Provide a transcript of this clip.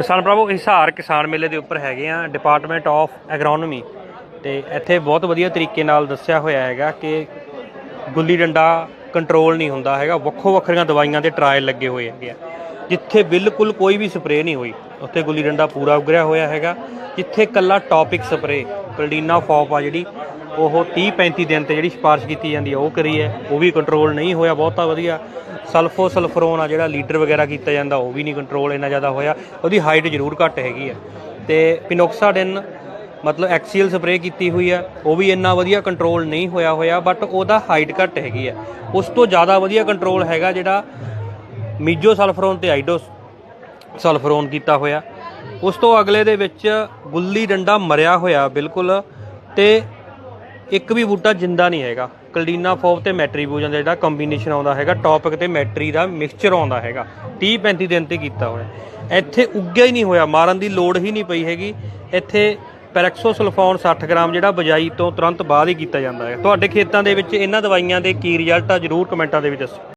ਕਿਸਾਨ ਭਰਾਵੋ ਹਿਸਾਰ ਕਿਸਾਨ ਮੇਲੇ ਦੇ ਉੱਪਰ ਹੈਗੇ ਆ ਡਿਪਾਰਟਮੈਂਟ ਆਫ ਐਗਰੋਨੋਮੀ ਤੇ ਇੱਥੇ ਬਹੁਤ ਵਧੀਆ ਤਰੀਕੇ ਨਾਲ ਦੱਸਿਆ ਹੋਇਆ ਹੈਗਾ ਕਿ ਗੁੱਲੀ ਡੰਡਾ ਕੰਟਰੋਲ ਨਹੀਂ ਹੁੰਦਾ ਹੈਗਾ, ਵੱਖੋ ਵੱਖਰੀਆਂ ਦਵਾਈਆਂ ਦੇ ਟਰਾਇਲ ਲੱਗੇ ਹੋਏ ਹੈਗੇ ਆ, ਜਿੱਥੇ ਬਿਲਕੁਲ ਕੋਈ ਵੀ ਸਪਰੇਅ ਨਹੀਂ ਹੋਈ। ਉੱਥੇ ਗੁੱਲੀ ਡੰਡਾ ਪੂਰਾ ਉਗਰਿਆ ਹੋਇਆ ਹੈਗਾ। ਜਿੱਥੇ ਕੱਲਾ ਟੌਪਿਕ ਸਪਰੇਅ ਕਲਡੀਨਾ ਫੌਪ ਆ ਜਿਹੜੀ, ਉਹ 30 35 ਦਿਨ ਤੇ ਜਿਹੜੀ ਸਿਫਾਰਿਸ਼ ਕੀਤੀ ਜਾਂਦੀ ਆ, ਉਹ ਕਰੀ ਹੈ। ਉਹ ਵੀ ਕੰਟਰੋਲ ਨਹੀਂ ਹੋਇਆ, ਬਹੁਤਾ ਵਧੀਆ। ਸਲਫੋ ਸਲਫਰੋਨ ਆ ਜਿਹੜਾ, ਲੀਟਰ ਵਗੈਰਾ ਕੀਤਾ ਜਾਂਦਾ, ਉਹ ਵੀ ਨਹੀਂ ਕੰਟਰੋਲ ਇੰਨਾ ਜ਼ਿਆਦਾ ਹੋਇਆ। ਉਹਦੀ ਹਾਈਟ ਜ਼ਰੂਰ ਘੱਟ ਹੈਗੀ ਹੈ ਤੇ ਪਿਨੋਕਸਾਡਿਨ ਮਤਲਬ ਐਕਸੀਅਲ ਸਪਰੇਅ ਕੀਤੀ ਹੋਈ ਹੈ ਉਹ ਵੀ ਇੰਨਾ ਵਧੀਆ ਕੰਟਰੋਲ ਨਹੀਂ ਹੋਇਆ ਹੋਇਆ ਬਟ ਉਹਦਾ ਹਾਈਟ ਘੱਟ ਹੈਗੀ ਹੈ ਉਸ ਤੋਂ ਜ਼ਿਆਦਾ ਵਧੀਆ ਕੰਟਰੋਲ ਹੈਗਾ ਜਿਹੜਾ ਮੀਜੋ ਸਲਫਰੋਨ ਤੇ ਆਈਡੋਸ ਸਲਫਰੋਨ ਕੀਤਾ ਹੋਇਆ। ਉਸ ਤੋਂ ਅਗਲੇ ਦੇ ਵਿੱਚ ਗੁੱਲੀ ਡੰਡਾ ਮਰਿਆ ਹੋਇਆ, ਬਿਲਕੁਲ। ਤੇ ਇੱਕ ਵੀ ਬੂਟਾ ਜਿੰਦਾ ਨਹੀਂ ਹੈਗਾ। ਕਲਡੀਨਾ ਫੋਪ ਤੇ ਮੈਟਰੀਬੂਜਨ ਦਾ ਜਿਹੜਾ ਕੰਬੀਨੇਸ਼ਨ ਆਉਂਦਾ ਹੈਗਾ ਟੌਪਿਕ ਤੇ ਮੈਟਰੀ ਦਾ ਮਿਕਸਚਰ ਆਉਂਦਾ ਹੈਗਾ। 30 35 ਦਿਨ ਤੇ ਕੀਤਾ ਹੋਇਆ। ਇੱਥੇ ਉੱਗਿਆ ਹੀ ਨਹੀਂ ਹੋਇਆ, ਮਾਰਨ ਦੀ ਲੋੜ ਹੀ ਨਹੀਂ ਪਈ ਹੈਗੀ। ਇੱਥੇ ਪੈਰੈਕਸੋਸਲਫੋਨ 60 ਗ੍ਰਾਮ ਜਿਹੜਾ ਬਜਾਈ ਤੋਂ ਤੁਰੰਤ ਬਾਅਦ ਹੀ ਕੀਤਾ ਜਾਂਦਾ ਹੈ। ਤੁਹਾਡੇ ਖੇਤਾਂ ਦੇ ਵਿੱਚ ਇਹਨਾਂ ਦਵਾਈਆਂ ਦੇ ਕੀ ਰਿਜ਼ਲਟ ਆ, ਜਰੂਰ ਕਮੈਂਟਾਂ ਦੇ ਵਿੱਚ ਦੱਸੋ।